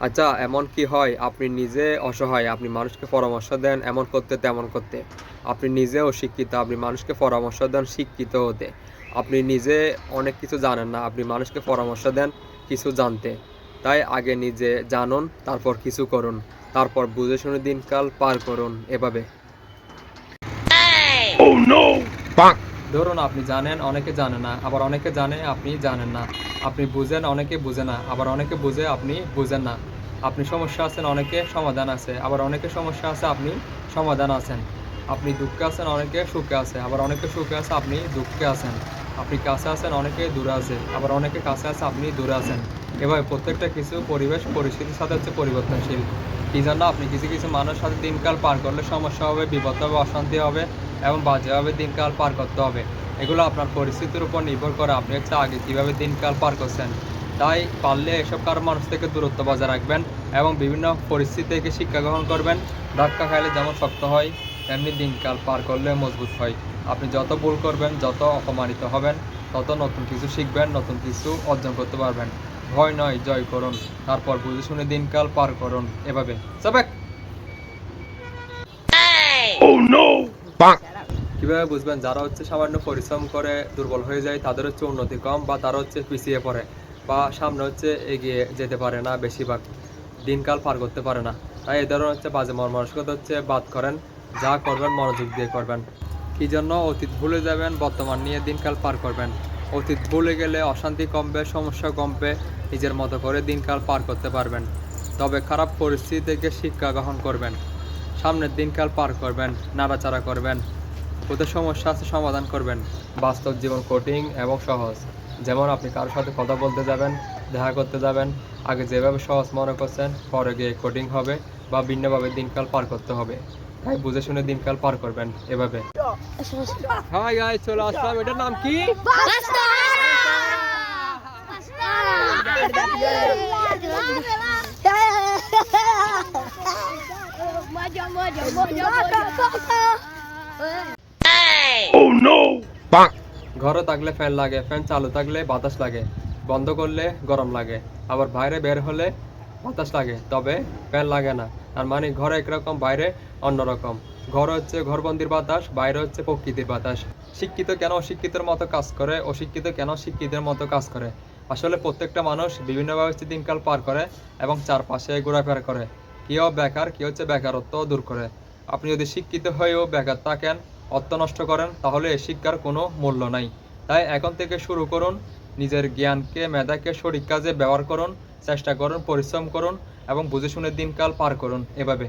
আচ্ছা এমন কি হয়? আপনি নিজে অসহায় আপনি মানুষকে পরামর্শ দেন এমন করতে তেমন করতে। আপনি নিজে অশিক্ষিত আপনি মানুষকে পরামর্শ দেন শিক্ষিত হতে। আপনি নিজে অনেক কিছু জানেন না আপনি মানুষকে পরামর্শ দেন কিছু জানতে। তাই আগে নিজে জানুন তারপর কিছু করুন। তারপর বুঝে শুনে দিনকাল পার করুন এভাবে। ধরুন আপনি জানেন, অনেকে জানে না, আবার অনেকে জানে আপনি জানেন না। আপনি বুঝেন, অনেকে বুঝে না, আবার অনেকে বুঝে আপনি বুঝেন না। আপনি সমস্যা আছেন, অনেকে সমাধান আছে, আবার অনেকে সমস্যা আছে, আপনি সমাধান আছেন। আপনি দুঃখে আছেন, অনেকে সুখে আছে, আবার অনেকে সুখে আছে, আপনি দুঃখে আছেন। আপনি কাছে আছেন, অনেকে দূরে আছে। আবার অনেকে কাছে আছে, আপনি দূরে আছেন। এভাবে প্রত্যেকটা কিছু পরিবেশ, পরিস্থিতির সাথে হচ্ছে পরিবর্তনশীল। এই জন্য আপনি কিছু কিছু মানুষের সাথে দিনকাল পার করলে সমস্যা হবে, বিপদ হবে, অশান্তি হবে এবং বাজেভাবে দিনকাল পার করতে হবে। এগুলো আপনার পরিস্থিতির উপর নির্ভর করে আপনি হচ্ছে আগে কীভাবে দিনকাল পার করছেন। তাই পারলে এসব কারও মানুষ থেকে দূরত্ব বজায় রাখবেন এবং বিভিন্ন পরিস্থিতি থেকে শিক্ষা গ্রহণ করবেন। ধাক্কা খাইলে যেমন শক্ত হয় তেমনি দিনকাল পার করলে মজবুত হয়। আপনি যত ভুল করবেন যত অপমানিত হবেন তত নতুন কিছু শিখবেন নতুন কিছু অর্জন করতে পারবেন। ভয় নয় জয় করুন। তারপর বুঝে শুনে দিনকাল পার করুন। এভাবে। সাবেক! কীভাবে বুঝবেন? যারা হচ্ছে সামান্য পরিশ্রম করে দুর্বল হয়ে যায় তাদের হচ্ছে উন্নতি কম বা তারা হচ্ছে পিছিয়ে পড়ে বা সামনে হচ্ছে এগিয়ে যেতে পারে না বেশিরভাগ। দিনকাল পার করতে পারে না। তাই এ ধরনের হচ্ছে বাজে মন মানসিকতা হচ্ছে বাদ করেন। যা করবেন, মনোযোগ দিয়ে করবেন। কি জন্য? অতীত ভুলে যাবেন, বর্তমান নিয়ে দিনকাল পার করবেন। অতীত ভুলে গেলে অশান্তি কমবে, সমস্যা কমবে, নিজের মতো করে দিনকাল পার করতে পারবেন। তবে খারাপ পরিস্থিতি থেকে শিক্ষা গ্রহণ করবেন। সামনের দিনকাল পার করবেন, নাড়াচাড়া করবেন। ওদের সমস্যা আছে সমাধান করবেন। বাস্তব জীবন কঠিন এবং সহজ। যেমন আপনি কারোর সাথে কথা বলতে যাবেন, দেখা করতে যাবেন, আগে যেভাবে সহজ মনে করছেন, পরে গিয়ে কঠিন হবে বা ভিন্নভাবে দিনকাল পার করতে হবে। তাই বুঝে শুনে দিনকাল পার করবেন এভাবে। হাই গাই চলে আসলাম। এটার নাম কি? ঘরে থাকলে ফ্যান লাগে, ফ্যান চালু থাকলে বাতাস লাগে, বন্ধ করলে গরম লাগে। আবার বাইরে বের হলে বাতাস লাগে তবে ফ্যান লাগে না। আর মানে ঘরে একরকম, বাইরে অন্যরকম। ঘর হচ্ছে ঘরবন্দির বাতাস, বাইরে হচ্ছে প্রকৃতির বাতাস। শিক্ষিত কেন অশিক্ষিতের মতো কাজ করে, অশিক্ষিত কেন শিক্ষিতের মতো কাজ করে? আসলে প্রত্যেকটা মানুষ বিভিন্নভাবে দিনকাল পার করে এবং চারপাশে ঘোরাফেরা করে। কেউ বেকার, কেউ হচ্ছে বেকারত্ব দূর করে। আপনি যদি শিক্ষিত হয়েও বেকার থাকেন, অর্থ নষ্ট করেন, তাহলে শিক্ষার কোনো মূল্য নাই। তাই এখন থেকে শুরু করুন নিজের জ্ঞানকে, মেধাকে সঠিক কাজে ব্যবহার করুন, চেষ্টা করুন, পরিশ্রম করুন এবং বুঝে শুনে দিনকাল পার করুন এভাবে।